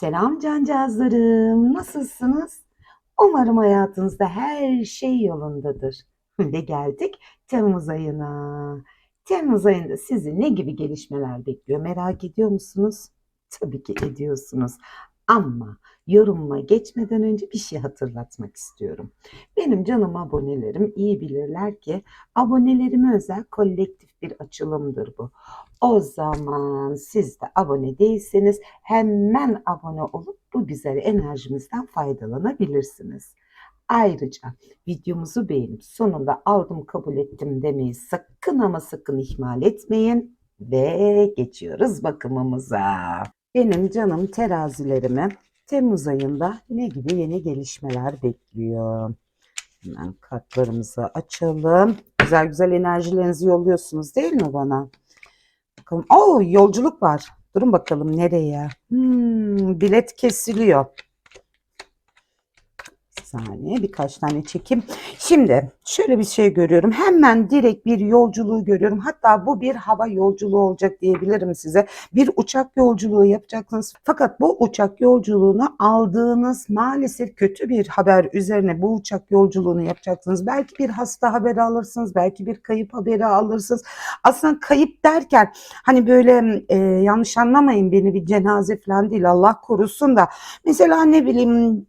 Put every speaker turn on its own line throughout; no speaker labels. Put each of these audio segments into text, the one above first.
Selam cancağızlarım, nasılsınız? Umarım hayatınızda her şey yolundadır. Ve geldik Temmuz ayına. Temmuz ayında sizi ne gibi gelişmeler bekliyor merak ediyor musunuz? Tabii ki ediyorsunuz. Ama yorumuma geçmeden önce bir şey hatırlatmak istiyorum. Benim canım abonelerim iyi bilirler ki abonelerime özel kolektif bir açılımdır bu. O zaman siz de abone değilseniz hemen abone olup bu güzel enerjimizden faydalanabilirsiniz. Ayrıca videomuzu beğenip sonunda aldım kabul ettim demeyi sakın ama sakın ihmal etmeyin ve geçiyoruz bakımımıza. Benim canım terazilerimi Temmuz ayında ne gibi yeni gelişmeler bekliyor? Hemen kartlarımızı açalım. Güzel güzel enerjilerinizi yolluyorsunuz değil mi bana? Bakalım. Oo yolculuk var. Durun bakalım nereye? Hmm, bilet kesiliyor. Saniye birkaç tane çekeyim. Şimdi şöyle bir şey görüyorum. Hemen direkt bir yolculuğu görüyorum. Hatta bu bir hava yolculuğu olacak diyebilirim size. Bir uçak yolculuğu yapacaksınız. Fakat bu uçak yolculuğunu aldığınız maalesef kötü bir haber üzerine bu uçak yolculuğunu yapacaksınız. Belki bir hasta haberi alırsınız. Belki bir kayıp haberi alırsınız. Aslında kayıp derken hani böyle e, yanlış anlamayın beni bir cenaze falan değil Allah korusun da. Mesela ne bileyim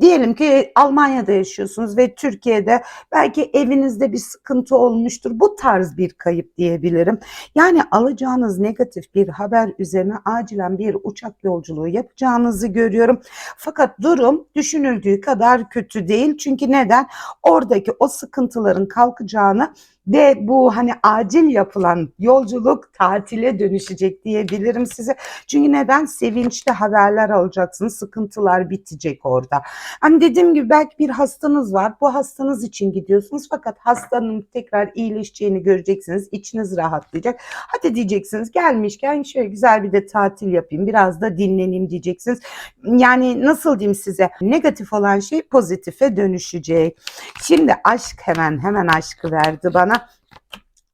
Diyelim ki Almanya'da yaşıyorsunuz ve Türkiye'de belki evinizde bir sıkıntı olmuştur. Bu tarz bir kayıp diyebilirim. Yani alacağınız negatif bir haber üzerine acilen bir uçak yolculuğu yapacağınızı görüyorum. Fakat durum düşünüldüğü kadar kötü değil. Çünkü neden? Oradaki o sıkıntıların kalkacağını ve bu hani acil yapılan yolculuk tatile dönüşecek diyebilirim size. Çünkü neden? Sevinçli haberler alacaksınız. Sıkıntılar bitecek orada. Hani dediğim gibi belki bir hastanız var. Bu hastanız için gidiyorsunuz fakat hastanın tekrar iyileşeceğini göreceksiniz. İçiniz rahatlayacak. Hadi diyeceksiniz gelmişken şöyle güzel bir de tatil yapayım. Biraz da dinleneyim diyeceksiniz. Yani nasıl diyeyim size? Negatif olan şey pozitife dönüşecek. Şimdi aşk hemen hemen aşkı verdi bana.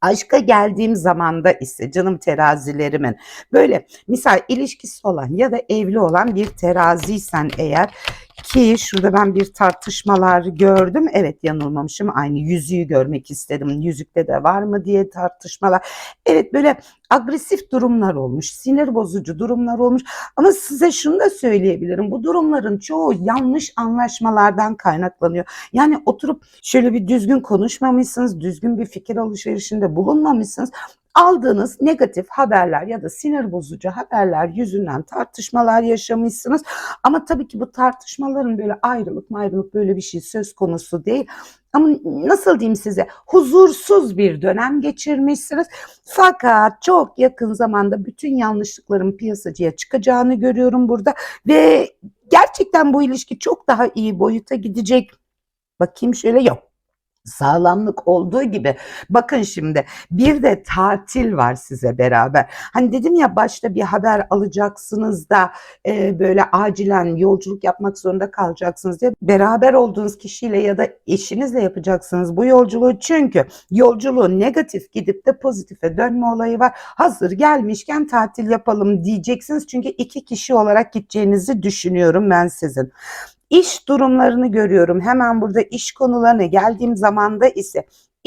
Aşka geldiğim zamanda ise canım terazilerimin böyle misal ilişkisi olan ya da evli olan bir teraziysen eğer ki şurada ben bir tartışmalar gördüm. Evet yanılmamışım. Aynı yüzüğü görmek istedim. Yüzükte de var mı diye tartışmalar. Evet böyle agresif durumlar olmuş. Sinir bozucu durumlar olmuş. Ama size şunu da söyleyebilirim. Bu durumların çoğu yanlış anlaşmalardan kaynaklanıyor. Yani oturup şöyle bir düzgün konuşmamışsınız. Düzgün bir fikir alışverişinde bulunmamışsınız aldığınız negatif haberler ya da sinir bozucu haberler yüzünden tartışmalar yaşamışsınız. Ama tabii ki bu tartışmaların böyle ayrılık ayrılık böyle bir şey söz konusu değil. Ama nasıl diyeyim size huzursuz bir dönem geçirmişsiniz. Fakat çok yakın zamanda bütün yanlışlıkların piyasacıya çıkacağını görüyorum burada. Ve gerçekten bu ilişki çok daha iyi boyuta gidecek. Bakayım şöyle yok sağlamlık olduğu gibi bakın şimdi bir de tatil var size beraber. Hani dedim ya başta bir haber alacaksınız da e, böyle acilen yolculuk yapmak zorunda kalacaksınız diye beraber olduğunuz kişiyle ya da eşinizle yapacaksınız bu yolculuğu çünkü yolculuğun negatif gidip de pozitife dönme olayı var. Hazır gelmişken tatil yapalım diyeceksiniz çünkü iki kişi olarak gideceğinizi düşünüyorum ben sizin. İş durumlarını görüyorum. Hemen burada iş konularına geldiğim zamanda ise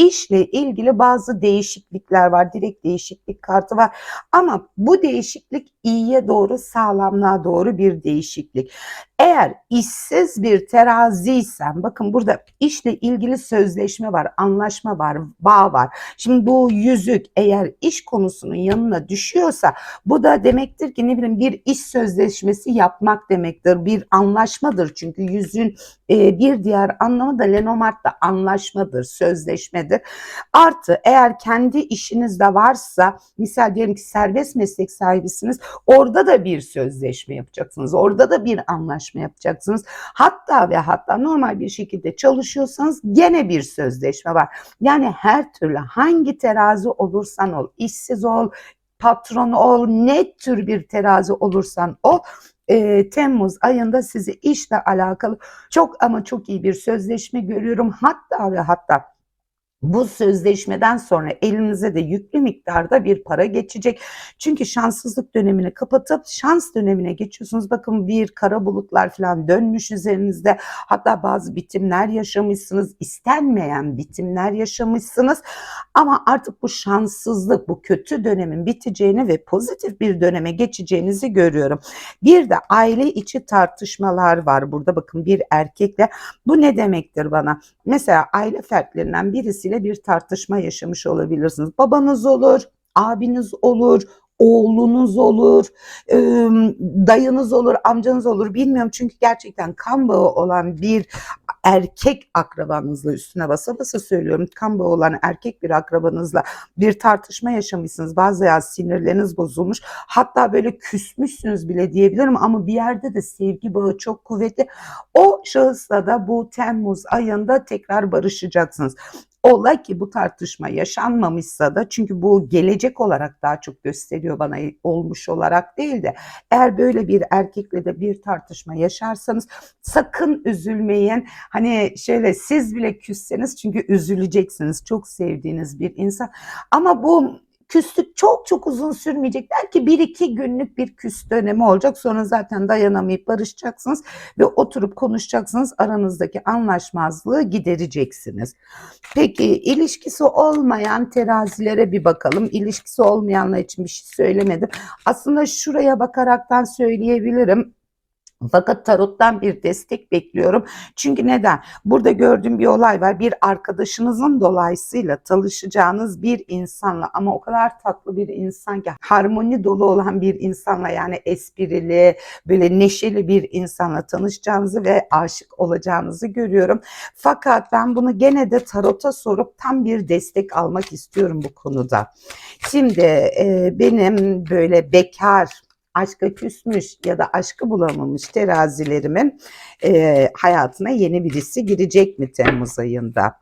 işle ilgili bazı değişiklikler var. Direkt değişiklik kartı var. Ama bu değişiklik iyiye doğru, sağlamlığa doğru bir değişiklik. Eğer işsiz bir teraziysen bakın burada işle ilgili sözleşme var, anlaşma var, bağ var. Şimdi bu yüzük eğer iş konusunun yanına düşüyorsa bu da demektir ki ne bileyim bir iş sözleşmesi yapmak demektir. Bir anlaşmadır çünkü yüzün e, bir diğer anlamı da Lenomart'ta anlaşmadır, sözleşmedir. Artı eğer kendi işinizde varsa misal diyelim ki serbest meslek sahibisiniz orada da bir sözleşme yapacaksınız. Orada da bir anlaşma yapacaksınız. Hatta ve hatta normal bir şekilde çalışıyorsanız gene bir sözleşme var. Yani her türlü hangi terazi olursan ol, işsiz ol, patron ol, ne tür bir terazi olursan ol e, Temmuz ayında sizi işle alakalı çok ama çok iyi bir sözleşme görüyorum. Hatta ve hatta bu sözleşmeden sonra elinize de yüklü miktarda bir para geçecek. Çünkü şanssızlık dönemini kapatıp şans dönemine geçiyorsunuz. Bakın bir kara bulutlar falan dönmüş üzerinizde. Hatta bazı bitimler yaşamışsınız. istenmeyen bitimler yaşamışsınız. Ama artık bu şanssızlık, bu kötü dönemin biteceğini ve pozitif bir döneme geçeceğinizi görüyorum. Bir de aile içi tartışmalar var burada. Bakın bir erkekle bu ne demektir bana? Mesela aile fertlerinden birisiyle bir tartışma yaşamış olabilirsiniz. Babanız olur, abiniz olur, oğlunuz olur, dayınız olur, amcanız olur bilmiyorum. Çünkü gerçekten kan bağı olan bir erkek akrabanızla üstüne basa basa söylüyorum. Kan bağı olan erkek bir akrabanızla bir tartışma yaşamışsınız. Bazı ya sinirleriniz bozulmuş. Hatta böyle küsmüşsünüz bile diyebilirim ama bir yerde de sevgi bağı çok kuvvetli. O şahısla da bu Temmuz ayında tekrar barışacaksınız. Ola ki bu tartışma yaşanmamışsa da çünkü bu gelecek olarak daha çok gösteriyor bana olmuş olarak değil de eğer böyle bir erkekle de bir tartışma yaşarsanız sakın üzülmeyin. Hani şöyle siz bile küsseniz çünkü üzüleceksiniz. Çok sevdiğiniz bir insan. Ama bu küslük çok çok uzun sürmeyecek. Belki bir iki günlük bir küs dönemi olacak. Sonra zaten dayanamayıp barışacaksınız ve oturup konuşacaksınız. Aranızdaki anlaşmazlığı gidereceksiniz. Peki ilişkisi olmayan terazilere bir bakalım. İlişkisi olmayanlar için bir şey söylemedim. Aslında şuraya bakaraktan söyleyebilirim. Fakat tarottan bir destek bekliyorum. Çünkü neden? Burada gördüğüm bir olay var. Bir arkadaşınızın dolayısıyla tanışacağınız bir insanla ama o kadar tatlı bir insan ki harmoni dolu olan bir insanla yani esprili, böyle neşeli bir insanla tanışacağınızı ve aşık olacağınızı görüyorum. Fakat ben bunu gene de tarota sorup tam bir destek almak istiyorum bu konuda. Şimdi e, benim böyle bekar aşka küsmüş ya da aşkı bulamamış terazilerimin e, hayatına yeni birisi girecek mi Temmuz ayında?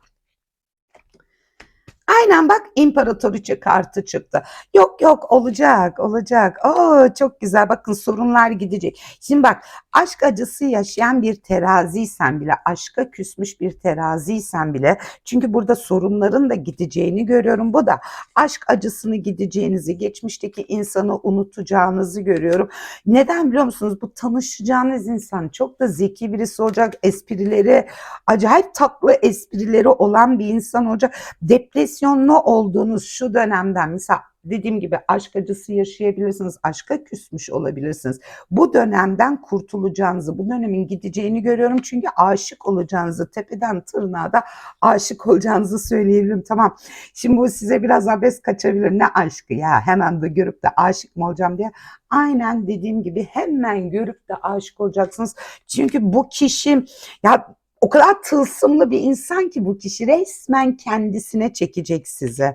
Aynen bak imparatoriçe kartı çıktı. Yok yok olacak olacak. Oo çok güzel bakın sorunlar gidecek. Şimdi bak aşk acısı yaşayan bir teraziysen bile aşka küsmüş bir teraziysen bile çünkü burada sorunların da gideceğini görüyorum. Bu da aşk acısını gideceğinizi geçmişteki insanı unutacağınızı görüyorum. Neden biliyor musunuz? Bu tanışacağınız insan çok da zeki birisi olacak. Esprileri acayip tatlı esprileri olan bir insan olacak. Depresyon depresyonlu olduğunuz şu dönemden mesela dediğim gibi aşk acısı yaşayabilirsiniz, aşka küsmüş olabilirsiniz. Bu dönemden kurtulacağınızı, bu dönemin gideceğini görüyorum. Çünkü aşık olacağınızı, tepeden tırnağa da aşık olacağınızı söyleyebilirim. Tamam. Şimdi bu size biraz abes kaçabilir. Ne aşkı ya hemen de görüp de aşık mı olacağım diye. Aynen dediğim gibi hemen görüp de aşık olacaksınız. Çünkü bu kişi ya o kadar tılsımlı bir insan ki bu kişi resmen kendisine çekecek sizi.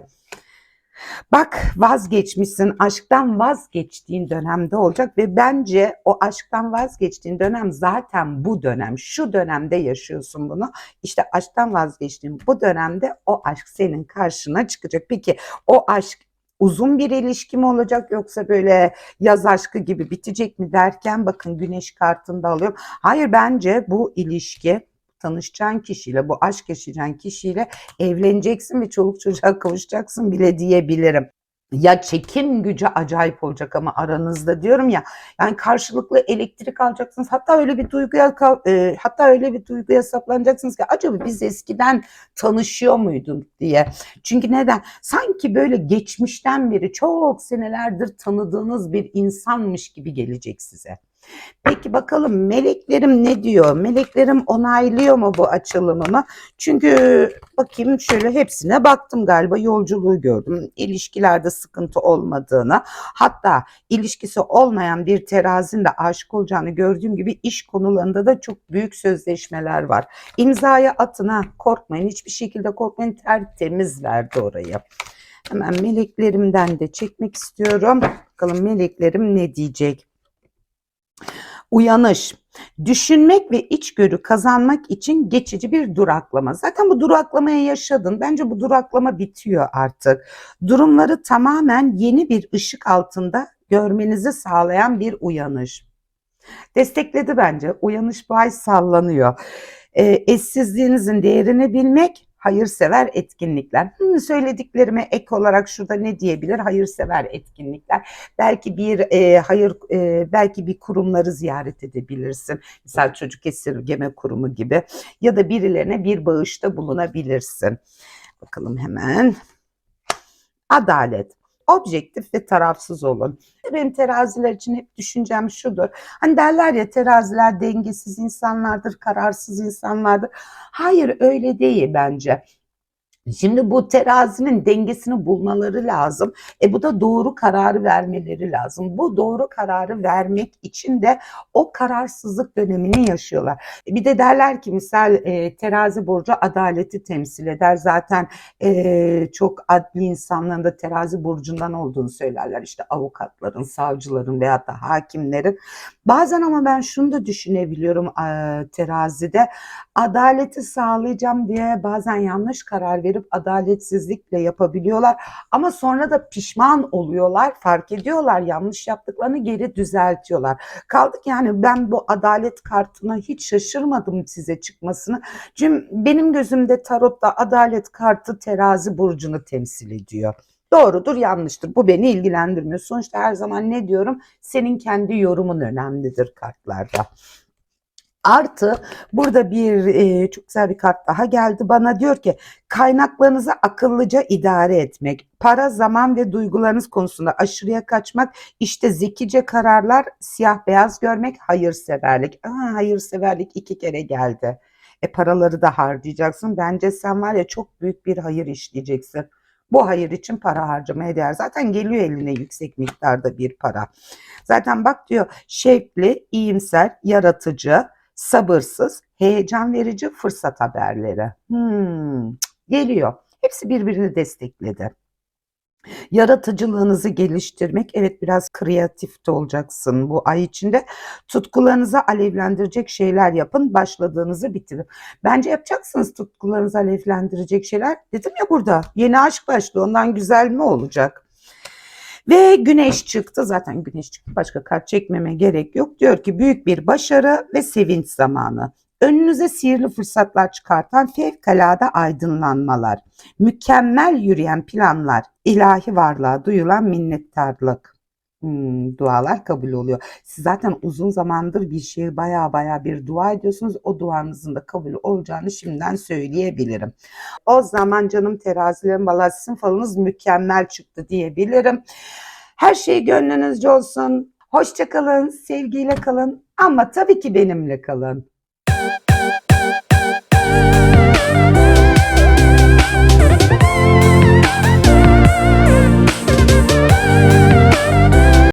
Bak vazgeçmişsin, aşktan vazgeçtiğin dönemde olacak ve bence o aşktan vazgeçtiğin dönem zaten bu dönem, şu dönemde yaşıyorsun bunu. İşte aşktan vazgeçtiğin bu dönemde o aşk senin karşına çıkacak. Peki o aşk uzun bir ilişki mi olacak yoksa böyle yaz aşkı gibi bitecek mi derken bakın güneş kartında alıyorum. Hayır bence bu ilişki tanışacağın kişiyle, bu aşk yaşayacağın kişiyle evleneceksin ve çoluk çocuğa kavuşacaksın bile diyebilirim. Ya çekim gücü acayip olacak ama aranızda diyorum ya yani karşılıklı elektrik alacaksınız hatta öyle bir duyguya e, hatta öyle bir duyguya saplanacaksınız ki acaba biz eskiden tanışıyor muyduk diye. Çünkü neden? Sanki böyle geçmişten beri çok senelerdir tanıdığınız bir insanmış gibi gelecek size. Peki bakalım meleklerim ne diyor? Meleklerim onaylıyor mu bu açılımımı? Çünkü bakayım şöyle hepsine baktım galiba yolculuğu gördüm. İlişkilerde sıkıntı olmadığını hatta ilişkisi olmayan bir terazin de aşık olacağını gördüğüm gibi iş konularında da çok büyük sözleşmeler var. İmzaya atına korkmayın hiçbir şekilde korkmayın tertemiz verdi orayı. Hemen meleklerimden de çekmek istiyorum. Bakalım meleklerim ne diyecek? Uyanış, düşünmek ve içgörü kazanmak için geçici bir duraklama. Zaten bu duraklamayı yaşadın. Bence bu duraklama bitiyor artık. Durumları tamamen yeni bir ışık altında görmenizi sağlayan bir uyanış. Destekledi bence. Uyanış bay sallanıyor. E, eşsizliğinizin değerini bilmek, hayırsever etkinlikler. Hmm, söylediklerime ek olarak şurada ne diyebilir? Hayırsever etkinlikler. Belki bir e, hayır e, belki bir kurumları ziyaret edebilirsin. Mesela çocuk esirgeme kurumu gibi ya da birilerine bir bağışta bulunabilirsin. Bakalım hemen. Adalet. Objektif ve tarafsız olun. Benim teraziler için hep düşüncem şudur. Hani derler ya teraziler dengesiz insanlardır, kararsız insanlardır. Hayır öyle değil bence. Şimdi bu terazinin dengesini bulmaları lazım. E bu da doğru kararı vermeleri lazım. Bu doğru kararı vermek için de o kararsızlık dönemini yaşıyorlar. E bir de derler ki misal e, terazi burcu adaleti temsil eder. Zaten e, çok adli insanların da terazi burcundan olduğunu söylerler. İşte avukatların, savcıların veyahut da hakimlerin. Bazen ama ben şunu da düşünebiliyorum e, terazide. Adaleti sağlayacağım diye bazen yanlış karar verip adaletsizlikle yapabiliyorlar. Ama sonra da pişman oluyorlar, fark ediyorlar yanlış yaptıklarını geri düzeltiyorlar. Kaldık yani ben bu adalet kartına hiç şaşırmadım size çıkmasını. Çünkü benim gözümde tarotta adalet kartı terazi burcunu temsil ediyor. Doğrudur, yanlıştır. Bu beni ilgilendirmiyor. Sonuçta her zaman ne diyorum? Senin kendi yorumun önemlidir kartlarda. Artı burada bir e, çok güzel bir kart daha geldi bana diyor ki kaynaklarınızı akıllıca idare etmek, para, zaman ve duygularınız konusunda aşırıya kaçmak, işte zekice kararlar, siyah beyaz görmek, hayırseverlik. Aa, hayırseverlik iki kere geldi. E paraları da harcayacaksın. Bence sen var ya çok büyük bir hayır işleyeceksin. Bu hayır için para harcamaya değer. Zaten geliyor eline yüksek miktarda bir para. Zaten bak diyor şevkli, iyimser, yaratıcı, sabırsız, heyecan verici fırsat haberleri. Hmm, geliyor. Hepsi birbirini destekledi. Yaratıcılığınızı geliştirmek, evet biraz kreatif de olacaksın bu ay içinde. Tutkularınızı alevlendirecek şeyler yapın, başladığınızı bitirin. Bence yapacaksınız tutkularınızı alevlendirecek şeyler. Dedim ya burada, yeni aşk başlıyor, ondan güzel mi olacak? Ve güneş çıktı. Zaten güneş çıktı. Başka kart çekmeme gerek yok. Diyor ki büyük bir başarı ve sevinç zamanı. Önünüze sihirli fırsatlar çıkartan fevkalade aydınlanmalar. Mükemmel yürüyen planlar. ilahi varlığa duyulan minnettarlık. Hmm, dualar kabul oluyor. Siz zaten uzun zamandır bir şey baya baya bir dua ediyorsunuz. O duanızın da kabul olacağını şimdiden söyleyebilirim. O zaman canım terazilerim valla sizin falınız mükemmel çıktı diyebilirim. Her şey gönlünüzce olsun. Hoşça kalın, sevgiyle kalın ama tabii ki benimle kalın.